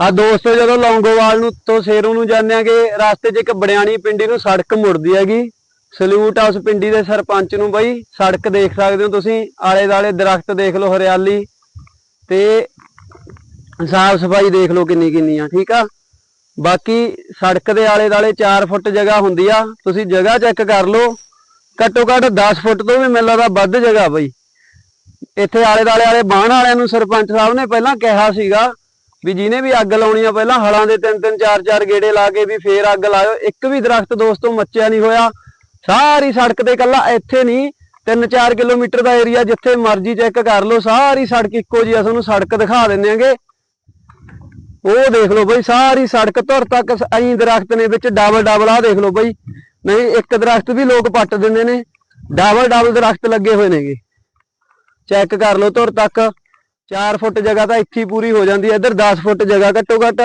ਆ ਦੋਸਤੋ, ਜਦੋਂ ਲੌਂਗੋਵਾਲ ਨੂੰ ਤੋਂ ਸੇਰੂ ਨੂੰ ਜਾਂਦੇ ਆਂਗੇ, ਰਸਤੇ 'ਚ ਇੱਕ ਬੜਿਆਣੀ ਪਿੰਡੀ ਨੂੰ ਸੜਕ ਮੁੜਦੀ ਹੈਗੀ। ਸਲੂਟ ਆ ਉਸ ਪਿੰਡੀ ਦੇ ਸਰਪੰਚ ਨੂੰ ਬਾਈ, ਸੜਕ ਦੇਖ ਸਕਦੇ ਹੋ ਤੁਸੀਂ। ਆਲੇ ਦਾਲੇ ਦਰਖਤ ਦੇਖ ਲਓ, ਹਰਿਆਲੀ ਤੇ ਸਾਫ਼ ਸਫ਼ਾਈ ਦੇਖ ਲਓ ਕਿੰਨੀ ਕਿੰਨੀ ਆ, ਠੀਕ ਆ? ਬਾਕੀ ਸੜਕ ਦੇ ਆਲੇ ਦਾਲੇ 4 ਫੁੱਟ ਜਗ੍ਹਾ ਹੁੰਦੀ ਆ, ਤੁਸੀਂ ਜਗ੍ਹਾ ਚੈੱਕ ਕਰ ਲਓ। ਘੱਟੋ ਘੱਟ 10 ਫੁੱਟ ਤੋਂ ਵੀ ਮੈਨੂੰ ਲੱਗਦਾ ਵੱਧ ਜਗ੍ਹਾ ਬਈ। ਇੱਥੇ ਆਲੇ ਦਾਲੇ ਵਾਲੇ ਬਾਣ ਵਾਲਿਆਂ ਨੂੰ ਸਰਪੰਚ ਸਾਹਿਬ ਨੇ ਪਹਿਲਾਂ ਕਿਹਾ ਸੀਗਾ ਵੀ ਜਿਹਨੇ ਵੀ ਅੱਗ ਲਾਉਣੀ ਆ, ਪਹਿਲਾਂ ਹਲਾਂ ਦੇ ਤਿੰਨ ਤਿੰਨ ਚਾਰ ਚਾਰ ਗੇੜੇ ਲਾ ਕੇ ਵੀ ਫੇਰ ਅੱਗ ਲਾਇਓ। ਇੱਕ ਵੀ ਦਰਖਤ ਦੋਸਤੋ ਮੱਚਿਆ ਨਹੀਂ ਹੋਇਆ। ਸਾਰੀ ਸੜਕ ਤੇ ਕੱਲਾ ਇੱਥੇ ਨਹੀਂ 3-4 ਕਿਲੋਮੀਟਰ ਦਾ ਏਰੀਆ ਜਿੱਥੇ ਮਰਜ਼ੀ ਚੈੱਕ ਕਰ ਲਓ, ਸਾਰੀ ਸੜਕ ਇੱਕੋ ਜਿਹੀ ਆ, ਤੁਹਾਨੂੰ ਸੜਕ ਦਿਖਾ ਦਿੰਦੇ ਆਂਗੇ। ਉਹ ਦੇਖ ਲਓ ਬਈ, ਸਾਰੀ ਸੜਕ ਧੁਰ ਤੱਕ ਐਂ ਦਰਖਤ ਨੇ ਵਿੱਚ ਡਬਲ ਡਬਲ ਆ ਦੇਖ ਲਓ ਬਈ। ਨਹੀਂ, ਇੱਕ ਦਰਖਤ ਵੀ ਲੋਕ ਪੱਟ ਦਿੰਦੇ ਨੇ। ਡਬਲ ਡਬਲ ਦਰਖਤ ਲੱਗੇ ਹੋਏ ਨੇਗੇ। ਚੈੱਕ ਕਰ ਲਓ ਧੁਰ ਤੱਕ। 4 ਫੁੱਟ ਜਗ੍ਹਾ ਤਾਂ ਇੱਥੇ ਪੂਰੀ ਹੋ ਜਾਂਦੀ ਹੈ। ਇੱਧਰ 10 ਫੁੱਟ ਜਗ੍ਹਾ ਘੱਟੋ ਘੱਟ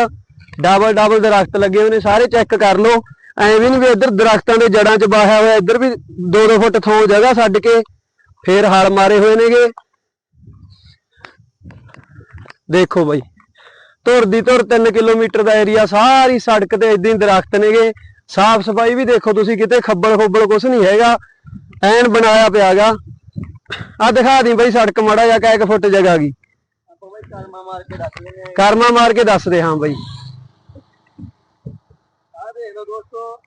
ਡਬਲ ਡਬਲ ਦਰਖਤ ਲੱਗੇ ਹੋਏ ਨੇ, ਸਾਰੇ ਚੈੱਕ ਕਰ ਲਓ। ਐਵੇਂ ਵੀ ਨਹੀਂ ਵੀ ਇੱਧਰ ਦਰਖਤਾਂ ਦੇ ਜੜਾਂ 'ਚ ਬਾਹਿਆ ਹੋਇਆ, ਇੱਧਰ ਵੀ 2-2 ਫੁੱਟ ਥਾਂ ਜਗ੍ਹਾ ਛੱਡ ਕੇ ਫੇਰ ਹਲ ਮਾਰੇ ਹੋਏ ਨੇਗੇ। ਦੇਖੋ ਬਾਈ, ਧੁਰ ਦੀ ਧੁਰ 3 ਕਿਲੋਮੀਟਰ ਦਾ ਏਰੀਆ ਸਾਰੀ ਸੜਕ ਤੇ ਇਦਾਂ ਹੀ ਦਰਖਤ ਨੇਗੇ। ਸਾਫ਼ ਸਫ਼ਾਈ ਵੀ ਦੇਖੋ ਤੁਸੀਂ, ਕਿਤੇ ਖੱਬਲ ਖੋਬਲ ਕੁਛ ਨਹੀਂ ਹੈਗਾ। ਐਨ ਬਣਾਇਆ ਪਿਆਗਾ। ਆ ਦਿਖਾ ਦੀ ਬਈ ਸੜਕ ਮੜਾ ਜਾ ਇੱਕ ਫੁੱਟ ਜਗ੍ਹਾ ਗਈ। ਕਲਮਾ ਮਾਰ ਕੇ ਦੱਸ ਦਿੰਦੇ ਆ ਕਰਮਾ ਮਾਰ ਕੇ ਦੱਸ ਦੇ ਹਾਂ ਬਈ। ਆਹ ਦੇਖ ਲਓ ਦੋਸਤੋ।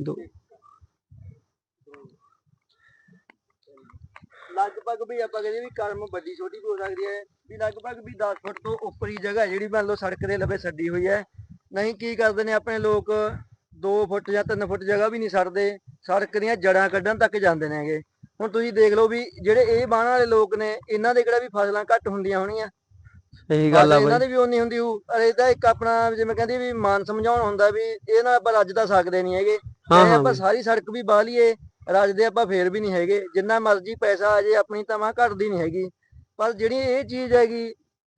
ਦੋ- ਲਗਭਗ ਵੀ ਆਪਾਂ ਕਹਿੰਦੇ ਵੀ ਕਲਮ ਵੱਡੀ ਛੋਟੀ ਵੀ ਹੋ ਸਕਦੀ ਹੈ। ਵੀ ਲਗਭਗ ਵੀ 10 ਫੁੱਟ ਤੋਂ ਉੱਪਰ ਹੀ ਜਗ੍ਹਾ ਜਿਹੜੀ ਮੰਨ ਲਓ ਸੜਕ ਦੇ ਲਵੇ ਛੱਡੀ ਹੋਈ ਹੈ। ਨਹੀਂ ਕੀ ਕਰਦੇ ਨੇ ਆਪਣੇ ਲੋਕ? 2 ਫੁੱਟ ਜਾਂ 3 ਫੁੱਟ ਜਗ੍ਹਾ ਵੀ ਨਹੀਂ ਛੱਡਦੇ ਸੜਕ ਦੀਆਂ ਜੜਾਂ ਕੱਢਣ ਤੱਕ ਜਾਂਦੇ ਨੇਗੇ। ਹੁਣ ਤੁਸੀਂ ਦੇਖ ਲਓ ਵੀ ਜਿਹੜੇ ਇਹ ਬਾਣ ਵਾਲੇ ਲੋਕ ਨੇ ਇਹਨਾਂ ਦੇ ਕਿਹੜਾ ਵੀ ਫਸਲਾਂ ਘੱਟ ਹੁੰਦੀਆਂ ਹੋਣੀਆਂ। ਸਹੀ ਗੱਲ ਆ ਫਸਲ ਇਹਨਾਂ ਬਈ। ਦੀ ਵੀ ਉਨੀ ਹੁੰਦੀ ਹੋਊ। ਅਰੇ ਇਹਦਾ ਇੱਕ ਆਪਣਾ ਜਿਵੇਂ ਕਹਿੰਦੀ ਵੀ ਮਾਨ ਸਮਝਾਉਣ ਹੁੰਦਾ ਵੀ ਇਹ ਨਾਲ ਆਪਾਂ ਰੱਜ ਤਾਂ ਸਕਦੇ ਨਹੀਂ ਹੈਗੇ। ਹਾਂ, ਹਾਂ ਆਪਾਂ ਬਈ। ਸਾਰੀ ਸੜਕ ਵੀ ਬਾਹ ਲਈਏ ਰੱਜਦੇ ਆਪਾਂ ਫੇਰ ਵੀ ਨਹੀਂ ਹੈਗੇ। ਜਿੰਨਾ ਮਰਜ਼ੀ ਪੈਸਾ ਆ ਜੇ ਆਪਣੀ ਤਮਾ ਘਟਦੀ ਨਹੀਂ ਹੈਗੀ। ਪਰ ਜਿਹੜੀ ਇਹ ਚੀਜ਼ ਹੈਗੀ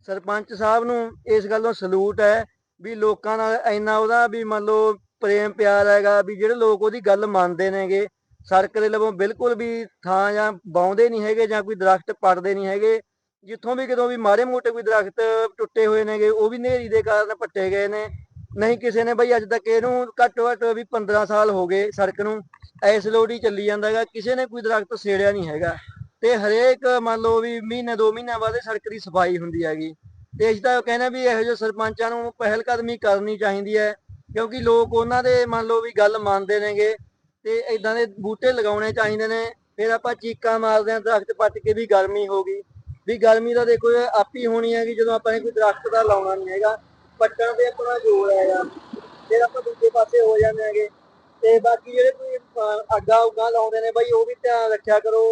ਸਰਪੰਚ ਸਾਹਿਬ ਨੂੰ ਇਸ ਗੱਲੋਂ ਸਲੂਟ ਹੈ ਵੀ ਲੋਕਾਂ ਨਾਲ ਇੰਨਾ ਉਹਦਾ ਵੀ ਮੰਨ ਲਓ ਪ੍ਰੇਮ ਪਿਆਰ ਹੈਗਾ ਵੀ ਜਿਹੜੇ ਲੋਕ ਉਹਦੀ ਗੱਲ ਮੰਨਦੇ ਨੇਗੇ ਸੜਕ ਦੇ ਲਵੋਂ ਬਿਲਕੁਲ ਵੀ ਥਾਂ ਜਾਂ ਬਾਉਂਦੇ ਨਹੀਂ ਹੈਗੇ ਜਾਂ ਕੋਈ ਦਰਖਤ ਪੜਦੇ ਨਹੀਂ ਹੈਗੇ। ਜਿੱਥੋਂ ਵੀ ਕਿਤੋਂ ਵੀ ਮਾਰੇ ਮੋਟੇ ਕੋਈ ਦਰਖਤ ਟੁੱਟੇ ਹੋਏ ਨੇਗੇ, ਉਹ ਵੀ ਨੇਰੀ ਦੇ ਕਾਰਨ ਪੱਟੇ ਗਏ ਨੇ। ਨਹੀਂ ਕਿਸੇ ਨੇ ਬਈ ਅੱਜ ਤੱਕ ਇਹਨੂੰ ਘੱਟੋ ਘੱਟ ਵੀ 15 ਸਾਲ ਹੋ ਗਏ ਸੜਕ ਨੂੰ, ਐਸ ਲੋਡੀ ਚੱਲੀ ਜਾਂਦਾ ਹੈਗਾ, ਕਿਸੇ ਨੇ ਕੋਈ ਦਰਖਤ ਸੇੜਿਆ ਨਹੀਂ ਹੈਗਾ। ਤੇ ਹਰੇਕ ਮੰਨ ਲਓ ਵੀ ਮਹੀਨੇ, ਦੋ ਮਹੀਨਿਆਂ ਬਾਅਦ ਸੜਕ ਦੀ ਸਫ਼ਾਈ ਹੁੰਦੀ ਹੈਗੀ। ਤੇ ਅਸੀਂ ਤਾਂ ਕਹਿੰਦੇ ਵੀ ਇਹੋ ਜਿਹੇ ਸਰਪੰਚਾਂ ਨੂੰ ਪਹਿਲ ਕਦਮੀ ਕਰਨੀ ਚਾਹੀਦੀ ਹੈ, ਕਿਉਂਕਿ ਲੋਕ ਉਹਨਾਂ ਦੇ ਮੰਨ ਲਓ ਵੀ ਗੱਲ ਮੰਨਦੇ ਨੇਗੇ। ਤੇ ਇਦਾਂ ਦੇ ਬੂਟੇ ਲਗਾਉਣੇ ਚਾਹੀਦੇ ਨੇ ਫਿਰ ਆਪਾਂ ਚੀਕਾਂ ਮਾਰਦੇ ਆਂ ਦਰਖਤ ਪੱਟ ਕੇ ਵੀ ਗਰਮੀ ਹੋ ਗਈ। ਵੀ ਗਰਮੀ ਦਾ ਦੇਖੋ ਇਹ ਆਪੀ ਹੋਣੀ ਹੈਗੀ ਜਦੋਂ ਆਪਾਂ ਨੇ ਕੋਈ ਦਰਖਤ ਦਾ ਲਾਉਣਾ ਨਹੀਂ ਹੈਗਾ ਪੱਟਣ ਤੇ ਆਪਣਾ ਜ਼ੋਰ ਹੈਗਾ। ਫਿਰ ਆਪਾਂ ਦੂਜੇ ਪਾਸੇ ਹੋ ਜਾਂਦੇ ਹੈਗੇ। ਤੇ ਬਾਕੀ ਜਿਹੜੇ ਕੋਈ ਅਹ, ਅੱਗਾ ਉੱਗਾ ਲਾਉਂਦੇ ਨੇ ਬਾਈ ਉਹ ਵੀ ਧਿਆਨ ਰੱਖਿਆ ਕਰੋ।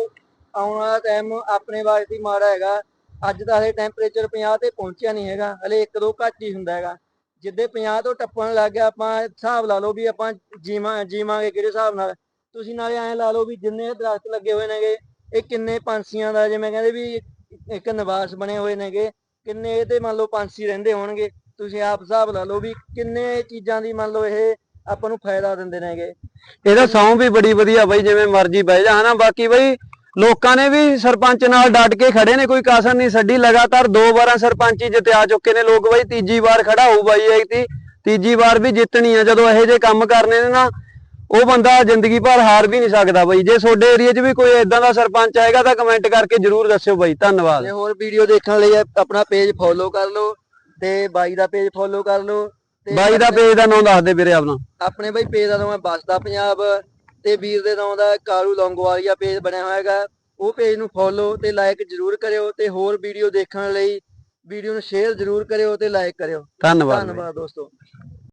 ਆਉਣ ਵਾਲਾ ਟਾਈਮ ਆਪਣੇ ਵਾਸਤੇ ਮਾੜਾ ਹੈਗਾ। ਅੱਜ ਦਾ ਹਲੇ ਟੈਂਪਰੇਚਰ 50 ਤੇ ਪਹੁੰਚਿਆ ਨਹੀਂ ਹੈਗਾ ਹਲੇ ਇੱਕ ਦੋ ਘੱਟ ਹੀ ਹੁੰਦਾ ਹੈਗਾ। ਜਿੱਦੇ 50 ਤੋਂ ਟੱਪਣ ਲੱਗ ਗਿਆ, ਆਪਾਂ ਹਿਸਾਬ ਲਾ ਲਓ ਵੀ ਆਪਾਂ ਜੀਵਾਂ, ਜੀਵਾਂਗੇ ਕਿਹੜੇ ਹਿਸਾਬ ਨਾਲ? ਤੁਸੀਂ ਨਾਲੇ ਐਂ ਲਾ ਲਓ ਵੀ ਜਿੰਨੇ ਦਰਖਤ ਲੱਗੇ ਹੋਏ ਨੇਗੇ, ਇਹ ਕਿੰਨੇ ਪੰਛੀਆਂ ਦਾ, ਜਿਵੇਂ ਕਹਿੰਦੇ ਵੀ ਇੱਕ ਨਿਵਾਸ ਬਣੇ ਹੋਏ ਨੇਗੇ, ਕਿੰਨੇ ਇਹਦੇ ਮੰਨ ਲਓ ਪੰਛੀ ਰਹਿੰਦੇ ਹੋਣਗੇ, ਤੁਸੀਂ ਆਪ ਹਿਸਾਬ ਲਾ ਲਓ ਵੀ ਕਿੰਨੇ ਚੀਜ਼ਾਂ ਦੀ ਮੰਨ ਲਓ ਇਹ ਆਪਾਂ ਨੂੰ ਫਾਇਦਾ ਦਿੰਦੇ ਨੇਗੇ। ਇਹਦਾ ਸੌਂ ਵੀ ਬੜੀ ਵਧੀਆ ਬਈ, ਜਿਵੇਂ ਮਰਜ਼ੀ ਬਹਿ ਜਾ, ਹਨਾ? ਬਾਕੀ ਬਈ ਲੋਕਾਂ ਨੇ ਵੀ ਸਰਪੰਚ ਨਾਲ ਡਟ ਕੇ ਖੜੇ ਨੇ ਕੋਈ ਕਾਸਰ ਨਹੀਂ ਛੱਡੀ ਲਗਾਤਾਰ ਦੋ ਵਾਰਾਂ ਸਰਪੰਚੀ ਜਿੱਤਿਆ ਚੁੱਕੇ ਨੇ ਲੋਕ ਬਈ ਤੀਜੀ ਵਾਰ ਖੜਾ ਹੋਊ ਬਾਈ ਇਹ ਤੀ ਤੀਜੀ ਵਾਰ ਵੀ ਜਿੱਤਣੀ ਆ ਜਦੋਂ ਇਹੋ ਜਿਹੇ ਕੰਮ ਕਰਨੇ ਨੇ ਨਾ ਉਹ ਬੰਦਾ ਜ਼ਿੰਦਗੀ ਭਰ ਹਾਰ ਵੀ ਨਹੀਂ ਸਕਦਾ ਬਈ। ਜੇ ਤੁਹਾਡੇ ਏਰੀਆ 'ਚ ਵੀ ਕੋਈ ਇਦਾਂ ਦਾ ਸਰਪੰਚ ਆਏਗਾ ਤਾਂ ਕਮੈਂਟ ਕਰਕੇ ਜਰੂਰ ਦੱਸਿਓ ਬਈ ਧੰਨਵਾਦ। ਤੇ ਹੋਰ ਵੀਡੀਓ ਦੇਖਣ ਲਈ ਆਪਣਾ ਪੇਜ ਫੋਲੋ ਕਰ ਲਓ ਤੇ ਬਾਈ ਦਾ ਪੇਜ ਫੋਲੋ ਕਰ ਲਓ ਬਾਈ ਦਾ ਪੇਜ ਦਾ ਨਾਮ ਦੱਸ ਦੇ ਵੀਰੇ ਆਪਣਾ। ਆਪਣੇ ਬਾਈ ਪੇਜ ਦਾ ਨਾਮ ਹੈ ਬਸਦਾ ਪੰਜਾਬ। ਤੇ ਵੀਰ ਦੇ ਨਾਮ ਦਾ ਕਾਲੂ ਲੌਂਗੋਵਾਲੀਆ ਪੇਜ ਬਣਿਆ ਹੋਇਆ ਹੈਗਾ ਉਹ ਪੇਜ ਨੂੰ ਫੋਲੋ ਤੇ ਲਾਈਕ ਜਰੂਰ ਕਰਿਓ ਤੇ ਹੋਰ ਵੀਡੀਓ ਦੇਖਣ ਲਈ ਵੀਡੀਓ ਨੂੰ ਸ਼ੇਅਰ ਜਰੂਰ ਕਰਿਓ ਤੇ ਲਾਈਕ ਕਰਿਓ ਧੰਨਵਾਦ। ਧੰਨਵਾਦ ਦੋਸਤੋ